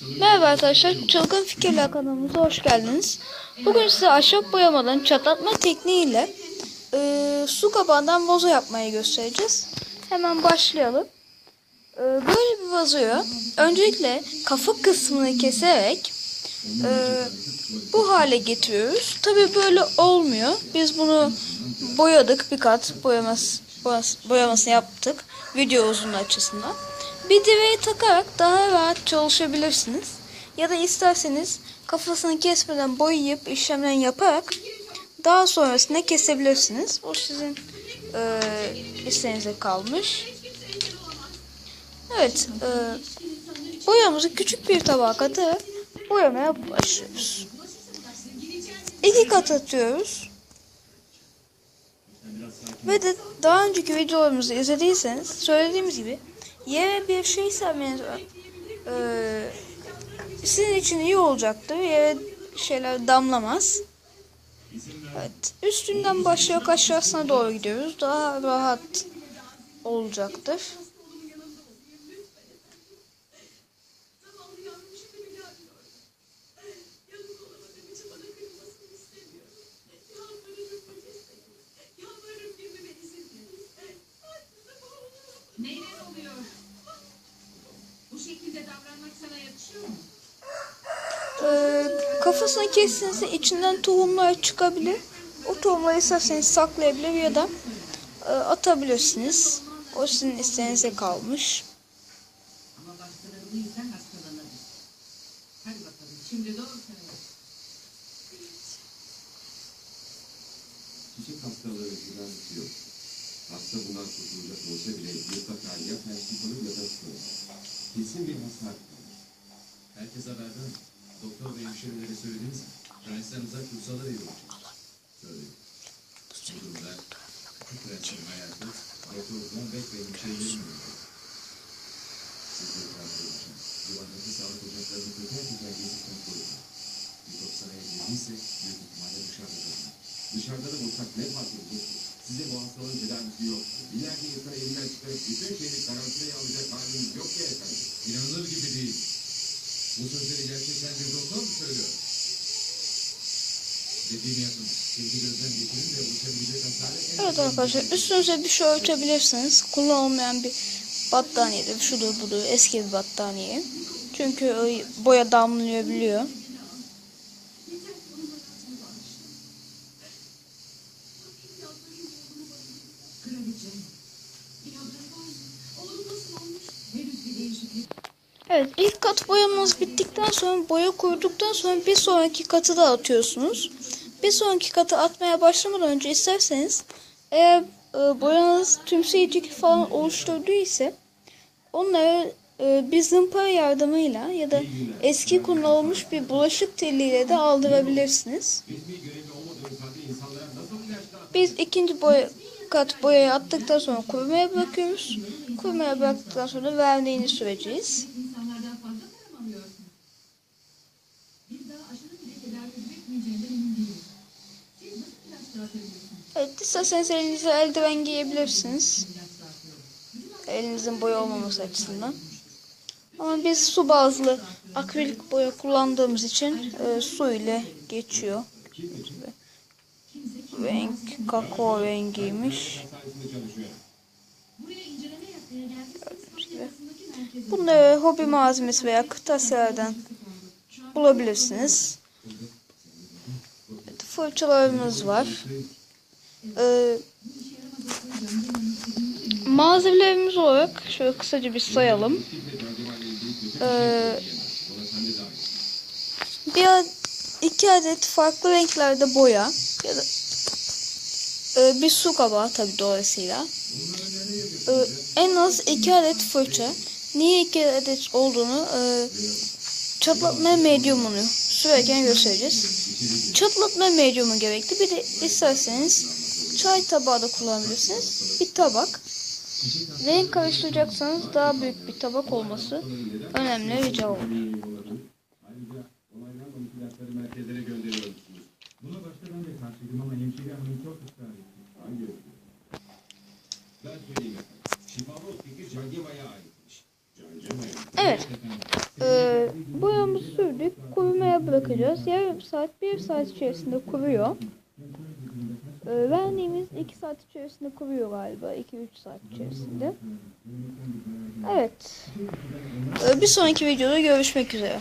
Merhaba arkadaşlar, Çılgın Fikirler kanalımıza hoş geldiniz. Bugün size ahşap boyamadan çatlatma tekniğiyle e, su kabağından vazo yapmayı göstereceğiz. Hemen başlayalım. E, böyle bir vazoyu öncelikle kafa kısmını keserek e, bu hale getiriyoruz. Tabi böyle olmuyor. Biz bunu boyadık bir kat boyaması, boyamasını yaptık video uzunluğu açısından. Bir direğe takarak daha rahat çalışabilirsiniz. Ya da isterseniz kafasını kesmeden boyayıp işlemden yaparak daha sonrasında kesebilirsiniz. O sizin e, isteğinize kalmış. Evet, e, boyamızı küçük bir tabağa katarak boyamaya başlıyoruz. İki kat atıyoruz. Ve de daha önceki videolarımızı izlediyseniz söylediğimiz gibi yere bir şey sermeniz e, sizin için iyi olacaktır. Yere şeyler damlamaz. Evet. Üstünden başlayarak aşağısına doğru gidiyoruz. Daha rahat olacaktır. Şekilde davranmak sana yakışıyor mu? Ee, kafasını kestiğinizde içinden tohumlar çıkabilir. O tohumları isterseniz saklayabilir ya da e, atabilirsiniz. O sizin isteğinize kalmış. Ama başkaları bu yüzden hastalanabilir. Hadi bakalım şimdi doğru söyle. Çiçek hastalığı güvenlisi yok. Hasta bundan kurtulacak olsa bile mutlaka ya felçli kalır ya da. Kesin bir hasar kalır. Herkes haberdar mı? Doktor ve hemşirelere söylediniz mi? Prensden uzak dursalar iyi olacak. Söyledim. Bu durumda şu prensin hayatı doktordan bek ve hemşirelerin önünde. Sizleri takip edeceğim. Yuvanızı sağlık ocaklarını teker teker gezip kontrol edin. Mikrop sana girdiyse büyük ihtimalle dışarıda kalın. Dışarıda da bulsak ne fark edecek? Size bu hastalığın tedavisi yok. İleride yatağı elinden çıkarıp bütün şehri karantinaya alacak haliniz yok ki efendim. İnanılır gibi değil. Bu sözleri gerçekten bir doktor mu söylüyor? Evet arkadaşlar üstünüze bir şey örtebilirsiniz. Kullanılmayan bir battaniyedir. Şudur budur eski bir battaniye. Çünkü boya damlayabiliyor. Evet ilk kat boyamanız bittikten sonra boya kuruduktan sonra bir sonraki katı da atıyorsunuz. Bir sonraki katı atmaya başlamadan önce isterseniz eğer e, boyanız tümseyicik falan oluşturduğu ise onları e, bir zımpara yardımıyla ya da eski kullanılmış bir bulaşık teliyle de aldırabilirsiniz. Biz ikinci boya, kat boyayı attıktan sonra kurumaya bırakıyoruz. Kurumaya bıraktıktan sonra verniğini süreceğiz. İsterseniz elinize eldiven giyebilirsiniz. Elinizin boya olmaması açısından. Ama biz su bazlı akrilik boya kullandığımız için e, su ile geçiyor. Renk kakao rengiymiş. Bunları hobi malzemesi veya kırtasiyelerden bulabilirsiniz. Evet, fırçalarımız var. Ee, malzemelerimiz olarak şöyle kısaca bir sayalım. Ee, bir iki adet farklı renklerde boya ya da e, bir su kabağı tabii dolayısıyla. Ee, en az iki adet fırça. Niye iki adet olduğunu e, çatlatma medyumunu sürerken göstereceğiz. Çatlatma medyumu gerekli. Bir de isterseniz çay tabağı da kullanabilirsiniz. Bir tabak. Renk karıştıracaksanız daha büyük bir tabak olması önemli rica olur. Evet. Ee, boyamızı sürdük. Kurumaya bırakacağız. Yarım saat, bir saat içerisinde kuruyor. Ee, verdiğimiz 2 saat içerisinde kuruyor galiba. 2-3 saat içerisinde. Evet. Ee, bir sonraki videoda görüşmek üzere.